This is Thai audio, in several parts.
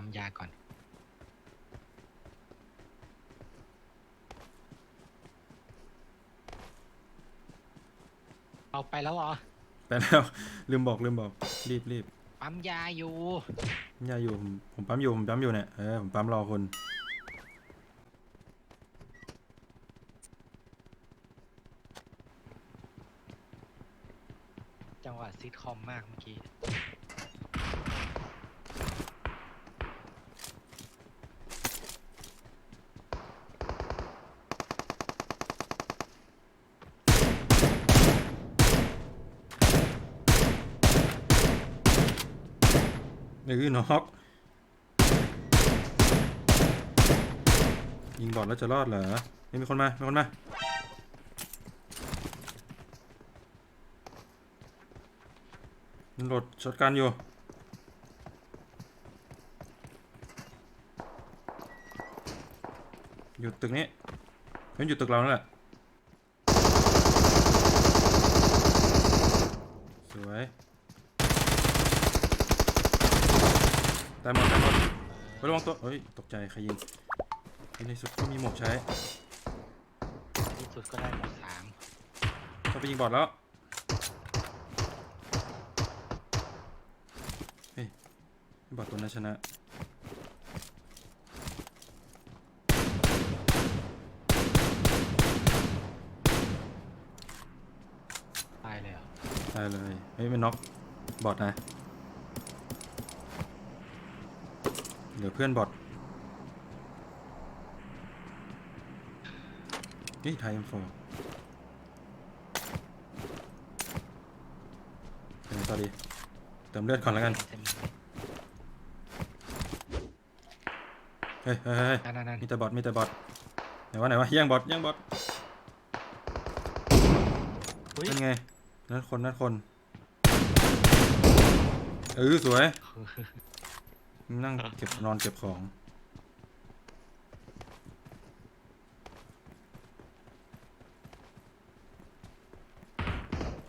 ปั๊มยาก่อน เอาไปแล้วเหรอ ไปแล้ว ลืมบอกลืมบอกรีบรีบปั๊มยาอยู่ อย่าอยู่ผมผมปั๊มอยู่ผมปั๊มอยู่เนี่ยเออผมปั๊มรอคุณจังหวะซิทคอมมากเมื่อกี้ เออน็อกยิงบอดแล้วจะรอดเหรอไม่มีคนมา มีคนมาโหลดช็อตกันอยู่ อยู่ตึกนี้เฮ้ยอยู่ตึกเรานั่นแหละ สวยตายหมดตายหมดไประวังตัวเฮ้ยตกใจใครยิงในที่สุดก็มีหมวกใช้ที่สุดก็ได้หมดสามต้องไปยิงบอดแล้วเฮ้ยบอดตัวนั้นชนะตายเลยเหรอตายเลยเฮ้ยมันน็อกบอดนะ เหลือเพื่อนบอดนี่ไทยอินโฟเติมต่อดีเติมเลือดก่อนแล้วกันเต็มเฮ้ยเฮ้ยเฮ้ยนั่นนั่นนั่นมีแต่บอทมีแต่บอทไหนวะไหนวะแย่งบอทแย่งบอทอุ้ยนั่นไงนั่นคนนั่นคนเออสวย นั่งเก็บนอนเก็บของ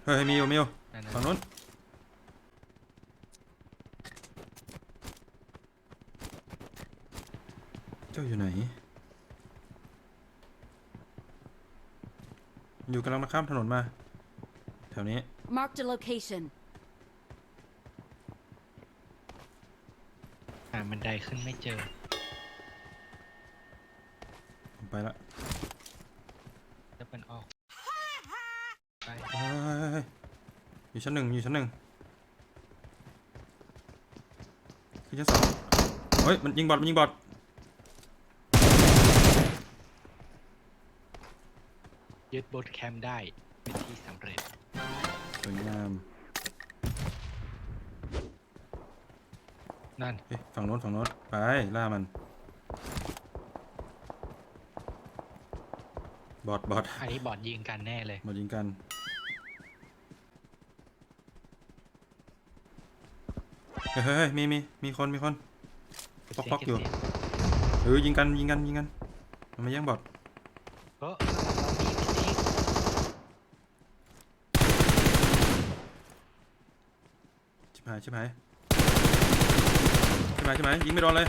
เฮ้ยมิวมิวนั่นฝั่งนั่นนู้นเจ้าอยู่ไหน อยู่กำลังมาข้ามถนนมา แถวนี้ Marked a location. าบันไดขึ้นไม่เจอ ผมไปละจะเป็นออก ไปเฮ้ยเฮ้ยเฮ้ยอยู่ชั้นหนึ่งอยู่ชั้นหนึ่งขึ้นชั้นสองเฮ้ย มันยิงบอทมันยิงบอทยึดบทแคมป์ได้ เป็นที่สำเร็จสวยงาม นั่นเฮ้ยฝั่งโน้นฝั่งโน้นไปล่ามัน บอทบอทอันนี้บอดยิงกันแน่เลย บอทยิงกัน เฮ้ยเฮ้ยเฮ้ยมีมีมีคนมีคนป๊อกป๊อกอยู่เออยิงกันยิงกันยิงกันมันมาแย่งบอทเออเรามีพี่ติ๊กชิบหายชิบหาย ชิบหายชิบหายยิงไม่โดนเลย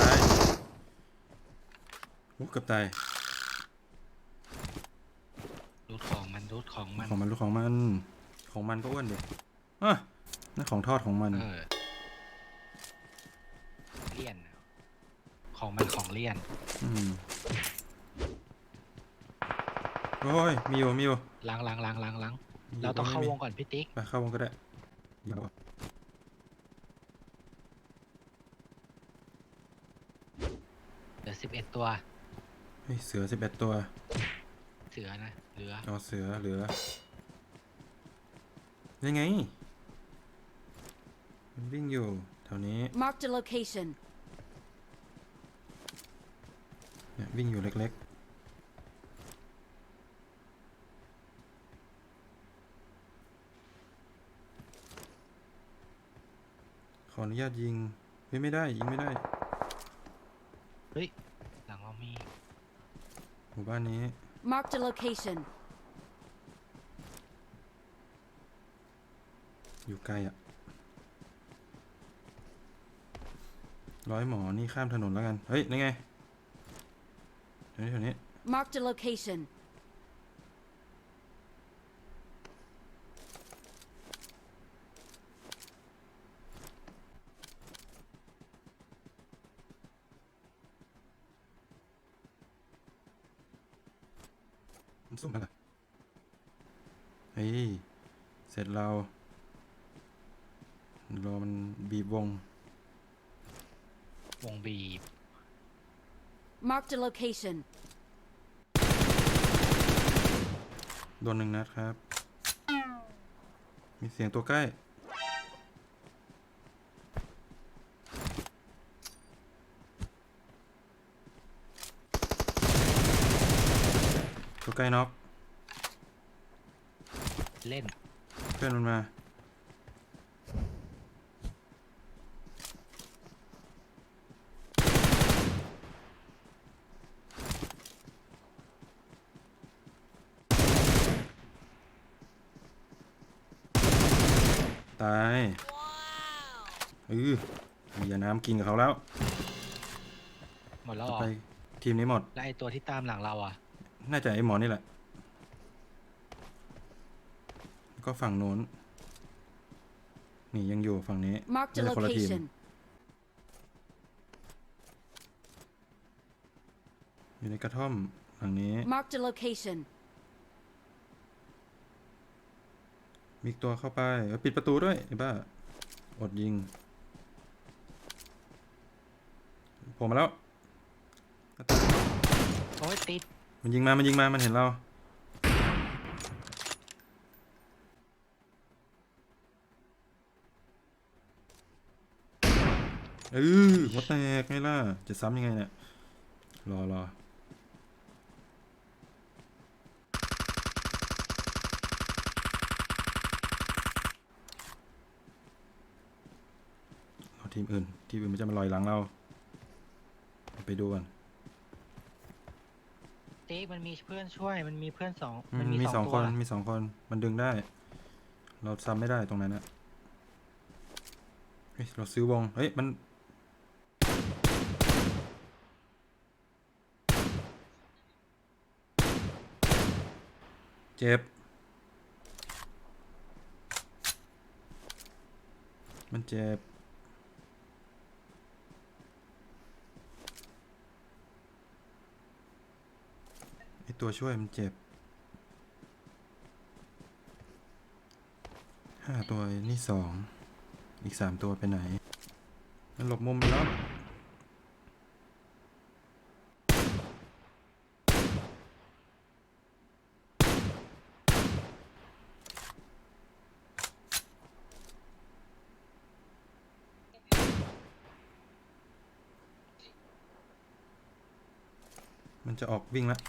ตายโอ้เกือบตายรูดของมันรูดของมัน ของมันลูกของมัน ของมันก็อ้วนดิอะนั่นของทอดของมัน เออเลี่ยน ของมันของเลี่ยน อืมโอ้ยมีอยู่มีอยู่ล้างล้างล้างล้างล้างมียู่เราต้องเข้าไม่วมีงก่อนพี่ติ๊ก ไปเข้าวงก็ได้เดี๋ยวเหลือสิบเอ็ดตัว เฮ้ยเสือสิบเอ็ดตัวเสือนะ เหลือ เอาเสือเหลือยังไง มันวิ่งอยู่แถวนี้ Marked a location. เนี่ย วิ่งอยู่เล็กๆ ขออนุญาตยิงเฮ้ยไม่ได้ ยิงไม่ได้ เฮ้ย หลังเรามี หมู่บ้านนี้ Marked a location. อยู่ไกลอะร้อยหมอนี่ข้ามถนนแล้วกัน เฮ้ยนี่ไงแถว นี้แถวนี้ Marked a location. มันสุ่มอะไรเฮ้ย เสร็จเรารอมันบีบวงวงบีบ Marked a location. โดนหนึ่งนัดครับ มีเสียงตัวใกล้ ตัวใกล้น็อกเล่น เพื่อนมันมา ตายเอออย่าน้ำกินกับเขาแล้วหมดแล้วจะเหรอไปทีมนี้หมด แล้วไอตัวที่ตามหลังเราอะ น่าจะไอ้หมอนี่แหละ ก็ฝั่งโน้น นี่ยังอยู่ฝั่งนี้ Marked a ไม่ใช่คนละทีม location. อยู่ในกระท่อมฝั่งนี้ Marked a location. มีอีกตัวเข้าไปเออปิดประตูด้วยไอ้บ้าอดยิงผมมาแล้วโอ้ยติด มันยิงมา มันยิงมา มันเห็นเรา เออหัวแตกไงล่ะ จะซ้ำยังไงเนี่ย รอรอ ทีมอื่น ทีมอื่นมันจะมาลอยหลังเรา ไปดูกันติ๊กมันมีเพื่อนช่วย มันมีเพื่อนสองอืมันมมีมีสสอองงตัควนมีสองคนมันดึงได้ เราซ้ำไม่ได้ตรงนั้นอะเฮ้ยเราซื้อวงเฮ้ยมัน เจ็บ มันเจ็บ ตัวช่วยมันเจ็บห้าตัวนี่สองอีกสามตัวไปไหน มันหลบมุมแล้วมันจะออกวิ่งแล้ว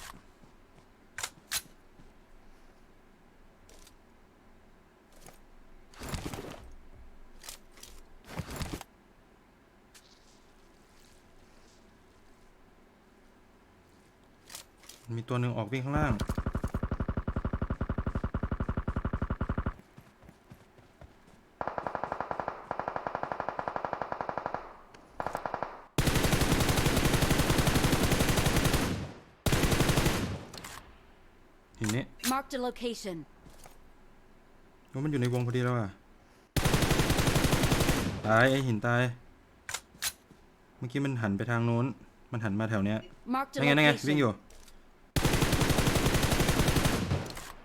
มีตัวหนึ่งออกวิ่งข้างล่าง หินนี้ Marked a location. ว่ามันอยู่ในวงพอดีแล้วอะ ตาย ไอหินตาย เมื่อกี้มันหันไปทางโน้น มันหันมาแถวเนี้ย Marked a นั่นไงนั่นไง วิ่งอ location. ยู่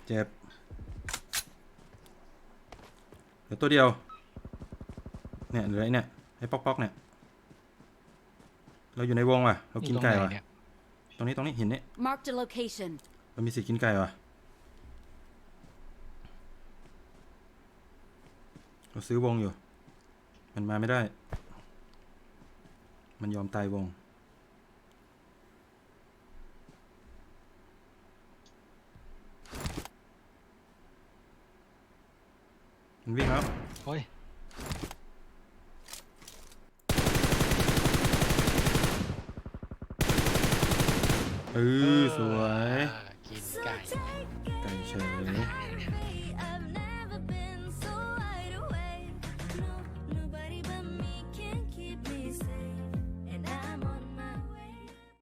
เจ็บเหลือตัวเดียว เนี่ยเหลือไอ้เนี่ยไอ้ป๊อกป๊อกเนี่ย เราอยู่ในวงว่ะ เรากินไก่อยู่ตรงว่ะหเนี่ยตรงนี้ตรงนี้หินนี่ Marked a location. เรามีสิทธิ์กินไก่ว่ะ เราซื้อวงอยู่ มันมาไม่ได้ มันยอมตายวง มันวิ่งแล้วเฮ้ยเออสวย